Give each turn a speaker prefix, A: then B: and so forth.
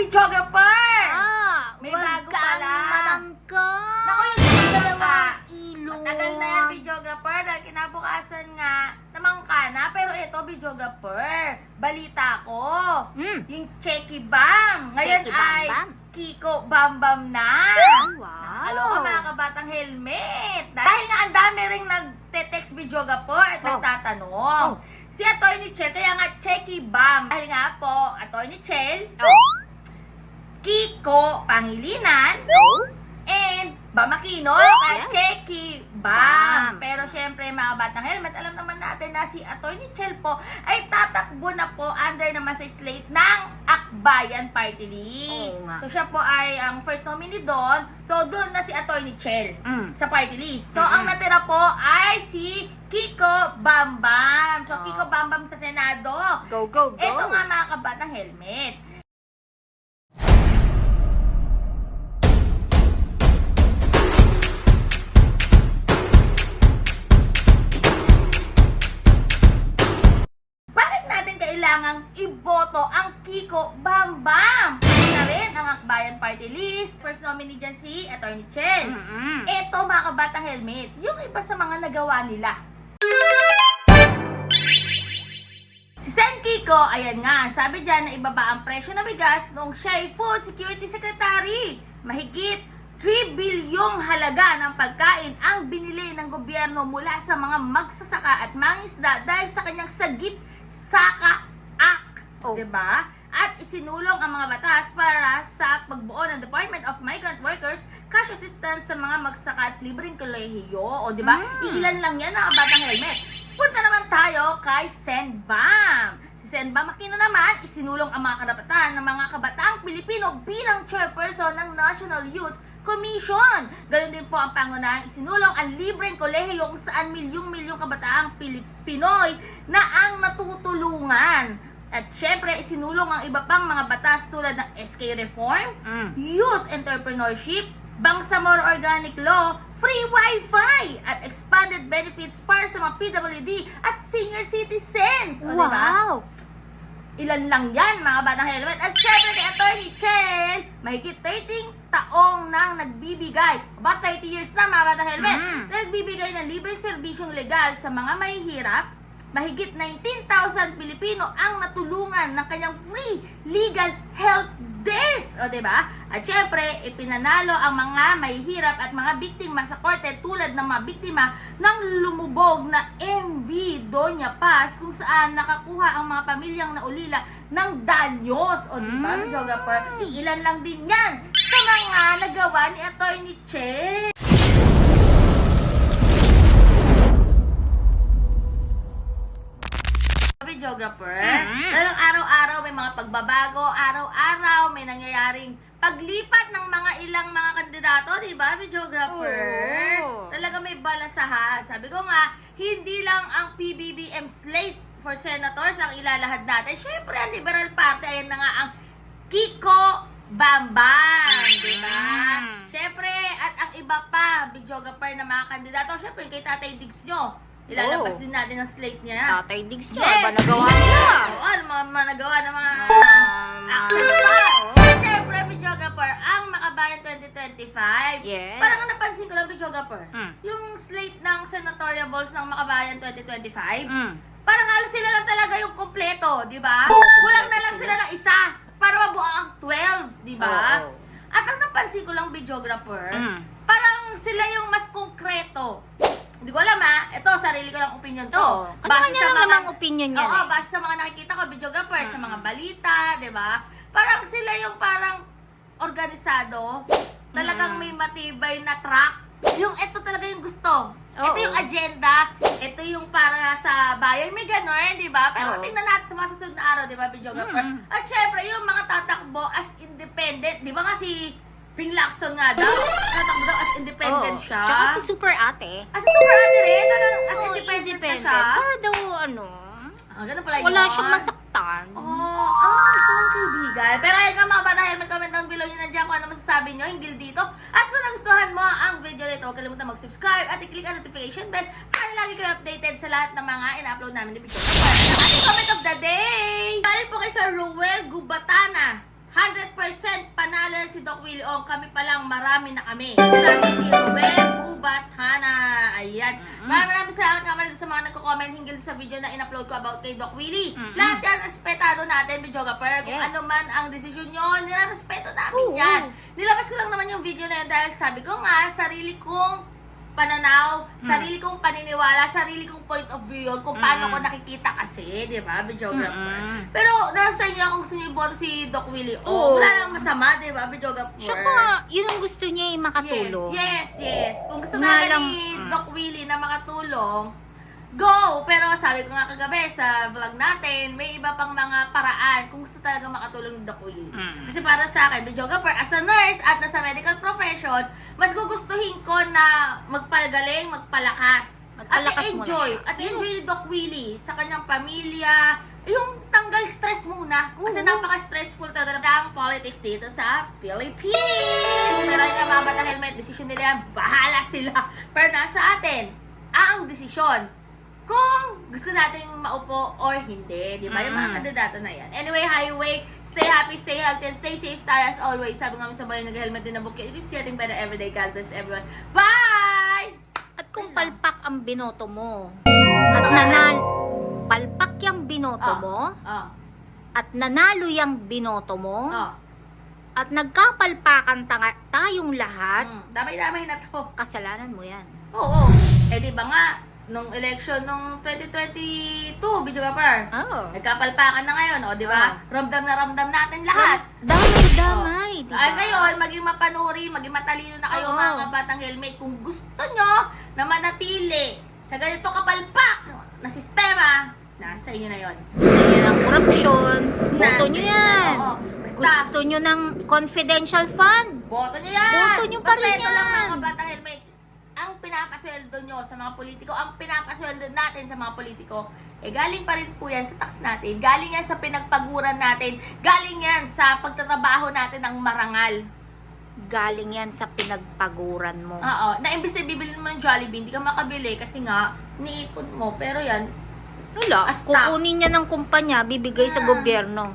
A: videographer!
B: Ah,
A: May bago pala.
B: mamangka.
A: Naku, yung Dalawang
B: ilong.
A: Matagal na yan, videographer, dahil kinabukasan nga, namangka na, pero ito, videographer, balita ko.
B: Hmm.
A: Yung Checky Bam, ngayon
B: Checky Bam
A: ay
B: Bam?
A: Kiko Bam Bam na.
B: Oh, wow.
A: Ko mga kabatang helmet. Dahil nga ang dami ring nagte-text videographer at
B: Oh.
A: nagtatanong.
B: Oh.
A: Si Atty. Chel, kaya nga Checky Bam. Dahil nga po, Atty. Chel,
B: Oh.
A: Kiko Pangilinan, and Bamakino at. Checky Bam. Pero syempre mga batang helmet, alam naman natin na si Atty. Chel po ay tatakbo na po under naman sa slate ng Akbayan Party List.
B: Oo nga.
A: So siya po ay ang first nominee doon. So doon na si Atty. Chel
B: Mm.
A: sa party list. So
B: Mm-mm.
A: ang natira po ay si Kiko Bambam. So
B: Oh.
A: Kiko Bambam sa Senado.
B: Go, go, go.
A: Ito nga mga kabatang helmet. Kailangang iboto ang Kiko Bambam? Pati na rin ang Akbayan Party List. First nominee dyan si Atty. Chen.
B: Mm-mm.
A: Ito mga kabatang helmet, yung iba sa mga nagawa nila. Si Sen Kiko, ayan nga, sabi dyan na ibaba ang presyo ng bigas noong siya ay Food Security Secretary. Mahigit 3 bilyong halaga ng pagkain ang binili ng gobyerno mula sa mga magsasaka at mangisda dahil sa kanyang Sagip Saka Act.
B: Oh.
A: 'Di ba? At isinulong ang mga batas para sa pagbuo ng Department of Migrant Workers cash assistance sa mga magsaka at libreng kolehiyo. O, di ba?
B: Mm.
A: Iilan lang yan mga batang helmet. Punta naman tayo kay Senbam. Si Senbam Aquino naman, isinulong ang mga karapatan ng mga kabataang Pilipino bilang chairperson ng National Youth Commission. Ganon din po ang pangunahing isinulong ang libreng kolehiyo kung saan milyong-milyong kabataang Pilipinoy na ang natutulungan. At syempre, isinulong ang iba pang mga batas tulad ng SK Reform,
B: Mm.
A: Youth Entrepreneurship, Bangsamoro Organic Law, Free Wi-Fi, at expanded benefits para sa mga PWD at senior citizens. O, diba? Ilan lang yan, mga batang helmet. At syempre kay Atty. Chen, mahigit 13 taong nang nagbibigay, about 30 years na mga batang helmet,
B: Mm.
A: nagbibigay ng libreng serbisyong legal sa mga mahihirap. Mahigit 19,000 Pilipino ang natulungan ng kanyang free legal help desk. O, diba? At syempre, ipinanalo ang mga mahihirap at mga biktima sa korte tulad ng mga biktima ng lumubog na MV Doña Paz kung saan nakakuha ang mga pamilyang naulila ng danyos. O, diba,
B: Mm.
A: videographer? Iilan lang din yan sa mga nagawa ni Atty. Che. Videographer.
B: Mm.
A: Talagang araw-araw may mga pagbabago, araw-araw may nangyayaring paglipat ng mga ilang mga kandidato, di ba, videographer? Talaga may balasahan. Sabi ko nga, hindi lang ang PBBM slate for senators ang ilalahad natin. Siyempre, ang Liberal Party, ayan na nga ang Kiko Bambam, di ba?
B: Mm.
A: Siyempre, at ang iba pa, videographer na mga kandidato, siyempre kay Tatay Diggs nyo, ilalabas
B: Oo.
A: din natin ang slate niya.
B: Tatay Diggs. Ano ba nagawa niya?
A: Oo, ano mga, mga nagawa ng mga
B: Um,
A: actors pa. Siyempre, videographer, ang Makabayan 2025.
B: Yes.
A: Parang napansin ko lang, videographer,
B: Mm.
A: yung slate ng senatorial balls ng Makabayan 2025,
B: Mm.
A: parang halos sila lang talaga yung kompleto, di ba?
B: Oo,
A: Kulang na lang
B: sila.
A: sila ng isa para mabuo ang 12, di ba?
B: Oo.
A: At ang napansin ko lang, videographer,
B: Mm.
A: parang sila yung mas konkreto. Hindi ko alam ha. Ito, sarili ko lang opinion to.
B: Oo. Kanya-kanya lang
A: mga-
B: namang opinion yan
A: Oo,
B: eh.
A: base sa mga nakikita ko, videographer, sa mga balita, di ba? Parang sila yung parang organisado. Talagang may matibay na track. Yung ito talaga yung gusto. Ito
B: Oo.
A: yung agenda. Ito yung para sa bayan. May ganon, di ba? Pero
B: Oo.
A: tingnan natin sa mga susunod na araw, di ba, videographer?
B: Mm.
A: At syempre, yung mga tatakbo as independent. Di ba nga si Ping Lacson nga daw, tatakbo daw as independent
B: Oo.
A: siya.
B: Tsaka si Super Ate.
A: As super ate rin, talagang as
B: Oo,
A: independent, na siya.
B: Para daw ano,
A: Ah, ganun pala
B: wala
A: yun.
B: siyang masaktan.
A: Oh, ah, ito ang kaibigan. Pero ayun ka mga bata, mag-comment down below nyo na dyan kung ano masasabi nyo hinggil dito. At kung nagustuhan mo ang video nito, huwag kalimutan mag-subscribe at i-click ang notification bell para lagi kayo updated sa lahat ng mga in-upload namin ni video. Ang ating comment of the day! Galing po kay Sir Ruel Gubatana. 100% si Doc Willie Ong, kami pa lang, marami na kami. Sabi ni Ruben Gubatana. Ayan. Maraming maraming salamat nga pala sa mga nagko-comment hinggil sa video na in-upload ko about kay Doc Willie.
B: Mm-mm.
A: Lahat yan, respetado natin, videographer. Kung
B: Yes.
A: ano man ang desisyon nyo, nirarespeto namin
B: Oo.
A: yan. Nilabas ko lang naman yung video na yun dahil sabi ko nga, sarili kong pananaw,
B: Mm.
A: sarili kong paniniwala, sarili kong point of view yun kung paano
B: Mm-mm.
A: ko nakikita kasi, di ba, videographer.
B: Mm-mm.
A: Pero nasa inyo kung gusto niyo iboto si Doc Willie. O,
B: Oo.
A: wala namang masama, di ba, videographer?
B: Tsaka, yun ang gusto niya eh, makatulong.
A: Yes, yes, yes. Kung gusto
B: lang,
A: ni
B: mm.
A: Doc Willie na makatulong, go! Pero sabi ko nga kagabi sa vlog natin, may iba pang mga paraan kung gusto talaga makatulong ni Doc Willie.
B: Mm.
A: Kasi para sa akin, videographer, as a nurse at nasa medical profession, mas gugustuhin ko na magpagaling, magpalakas. At
B: Magpalakas na
A: enjoy. At enjoy
B: Yes.
A: ni Doc Willie sa kanyang pamilya. Yung tanggal stress muna. Kasi
B: Oo.
A: napaka-stressful talaga ang politics dito sa Philippines. Yung mga bata helmet, desisyon nila yan, bahala sila. Pero nasa atin, ang desisyon kung gusto nating maupo or hindi. Di ba? Yung mga
B: Mm.
A: kandidato na yan. Anyway, highway, stay happy, stay healthy, and stay safe tayo as always. Sabi nga sa bayan, nag-helmet din na bukit. It keeps getting better every day. God bless everyone. Bye!
B: At kung palpak ang binoto mo, at nanal, palpak yung binoto
A: Ah.
B: mo,
A: Oh,
B: at nanalo yung binoto mo,
A: oh.
B: at nagkapalpakan tanga, tayong lahat,
A: Mm, damay-damay na to.
B: kasalanan mo yan.
A: Oo. Eh, di ba nga, nung election nung 2022, video ka par.
B: Oh.
A: Nagkapalpakan na ngayon, o, di ba?
B: Ah.
A: Ramdam na ramdam natin lahat.
B: Damay-damay, di ba?
A: Ay, ngayon, maging mapanuri, maging matalino na kayo
B: Oo.
A: mga kabatang helmet. Kung gusto nyo na manatili sa ganito kapalpak na sistema, nasa inyo na yon.
B: Gusto nyo ng korupsyon, boto nyo yan.
A: oo. Basta,
B: Gusto nyo ng confidential fund,
A: boto nyo yan!
B: Boto nyo pa
A: Basta
B: rin
A: ito lang
B: yan.
A: mga kabatang helmet. Ang pinapasweldo nyo sa mga politiko, ang pinapasweldo natin sa mga politiko, eh galing pa rin po yan sa tax natin, galing yan sa pinagpaguran natin, galing yan sa pagtatrabaho natin ng marangal.
B: galing yan sa pinagpaguran mo.
A: Oo. Na imbis na bibili mo ng Jollibee, hindi ka makabili kasi nga, niipon mo. Pero yan,
B: Wala.
A: As tax.
B: Kukunin niya ng kumpanya, bibigay sa
A: Ah.
B: gobyerno.